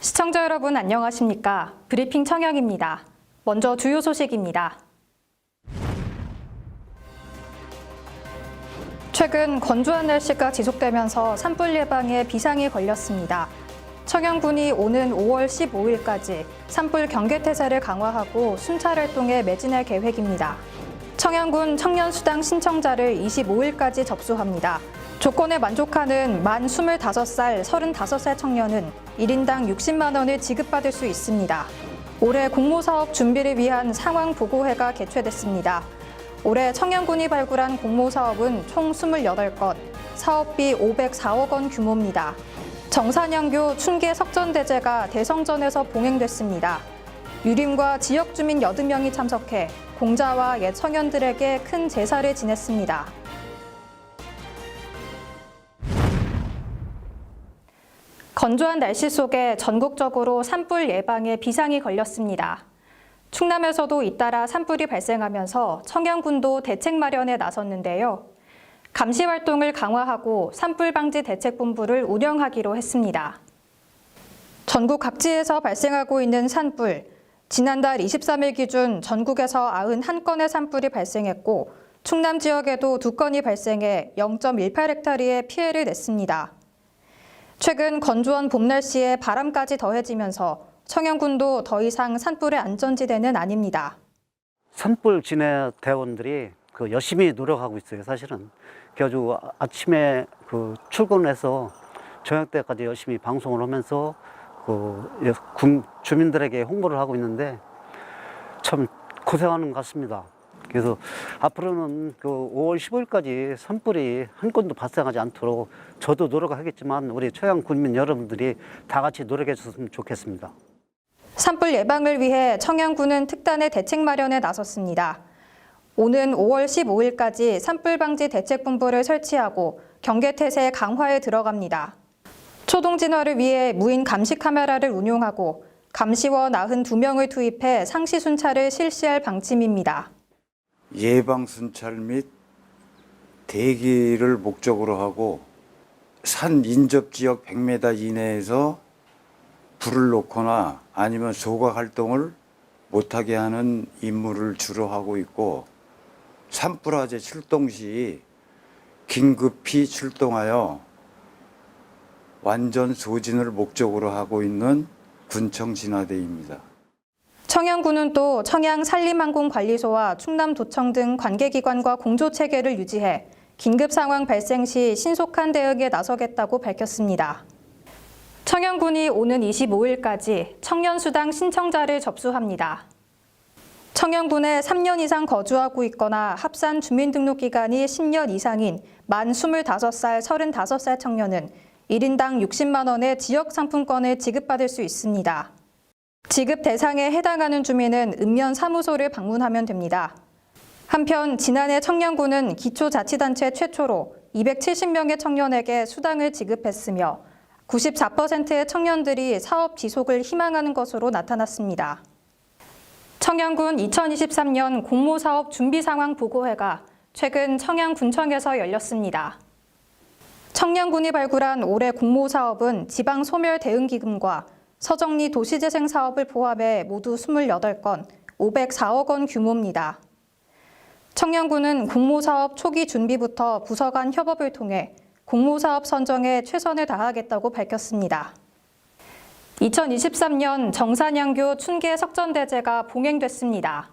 시청자 여러분 안녕하십니까? 브리핑 청약입니다. 먼저 주요 소식입니다. 최근 건조한 날씨가 지속되면서 산불 예방에 비상이 걸렸습니다. 청양군이 오는 5월 15일까지 산불 경계 태세를 강화하고 순찰 활동에 매진할 계획입니다. 청양군 청년수당 신청자를 25일까지 접수합니다. 조건에 만족하는 만 25살, 35살 청년은 1인당 60만 원을 지급받을 수 있습니다. 올해 공모사업 준비를 위한 상황 보고회가 개최됐습니다. 올해 청양군이 발굴한 공모사업은 총 28건, 사업비 504억 원 규모입니다. 정산양교 춘계 석전대제가 대성전에서 봉행됐습니다. 유림과 지역 주민 80명이 참석해 공자와 옛 청년들에게 큰 제사를 지냈습니다. 건조한 날씨 속에 전국적으로 산불 예방에 비상이 걸렸습니다. 충남에서도 잇따라 산불이 발생하면서 청양군도 대책 마련에 나섰는데요. 감시 활동을 강화하고 산불 방지 대책본부를 운영하기로 했습니다. 전국 각지에서 발생하고 있는 산불, 지난달 23일 기준 전국에서 91건의 산불이 발생했고 충남 지역에도 두 건이 발생해 0.18헥타리의 피해를 냈습니다. 최근 건조한 봄 날씨에 바람까지 더해지면서 청양군도 더 이상 산불의 안전지대는 아닙니다. 산불 진해 대원들이 그 열심히 노력하고 있어요, 사실은. 그래가지고 아- 아침에 그 출근해서 저녁 때까지 열심히 방송을 하면서 그 주민들에게 홍보를 하고 있는데 참 고생하는 것 같습니다. 그래서 앞으로는 그 5월 15일까지 산불이 한 건도 발생하지 않도록 저도 노력하겠지만 우리 초양 군민 여러분들이 다 같이 노력해 주셨으면 좋겠습니다. 산불 예방을 위해 청양군은 특단의 대책 마련에 나섰습니다. 오는 5월 15일까지 산불 방지 대책본부를 설치하고 경계태세 강화에 들어갑니다. 초동 진화를 위해 무인 감시 카메라를 운용하고 감시원 92명을 투입해 상시 순찰을 실시할 방침입니다. 예방 순찰 및 대기를 목적으로 하고 산 인접 지역 100m 이내에서 불을 놓거나 아니면 소각 활동을 못하게 하는 임무를 주로 하고 있고 산불화재 출동 시 긴급히 출동하여 완전 소진을 목적으로 하고 있는 군청 진화대입니다. 청양군은 또 청양 산림항공관리소와 충남도청 등 관계기관과 공조 체계를 유지해 긴급 상황 발생 시 신속한 대응에 나서겠다고 밝혔습니다. 청양군이 오는 25일까지 청년수당 신청자를 접수합니다. 청양군에 3년 이상 거주하고 있거나 합산 주민등록기간이 10년 이상인 만 25살, 35살 청년은 1인당 60만 원의 지역 상품권을 지급받을 수 있습니다. 지급 대상에 해당하는 주민은 읍면 사무소를 방문하면 됩니다. 한편 지난해 청년군은 기초자치단체 최초로 270명의 청년에게 수당을 지급했으며 94%의 청년들이 사업 지속을 희망하는 것으로 나타났습니다. 청양군 2023년 공모사업 준비 상황 보고회가 최근 청양군청에서 열렸습니다. 청양군이 발굴한 올해 공모 사업은 지방 소멸 대응 기금과 서정리 도시재생 사업을 포함해 모두 28건, 504억 원 규모입니다. 청양군은 공모사업 초기 준비부터 부서 간 협업을 통해 공모사업 선정에 최선을 다하겠다고 밝혔습니다. 2023년 정산양교 춘계 석전대제가 봉행됐습니다.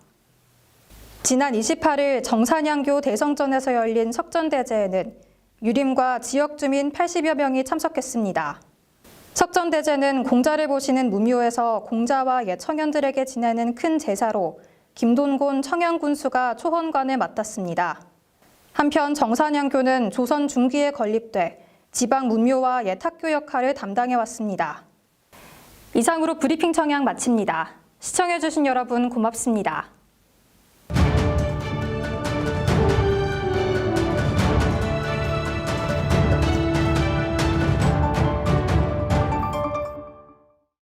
지난 28일 정산양교 대성전에서 열린 석전대제에는 유림과 지역 주민 80여 명이 참석했습니다. 석전대제는 공자를 보시는 무묘에서 공자와 옛 청년들에게 지내는 큰 제사로 김돈곤 청양군수가 초헌관을 맡았습니다. 한편 정산양교는 조선 중기에 건립돼 지방 문묘와 옛 학교 역할을 담당해 왔습니다. 이상으로 브리핑 청양 마칩니다. 시청해주신 여러분 고맙습니다.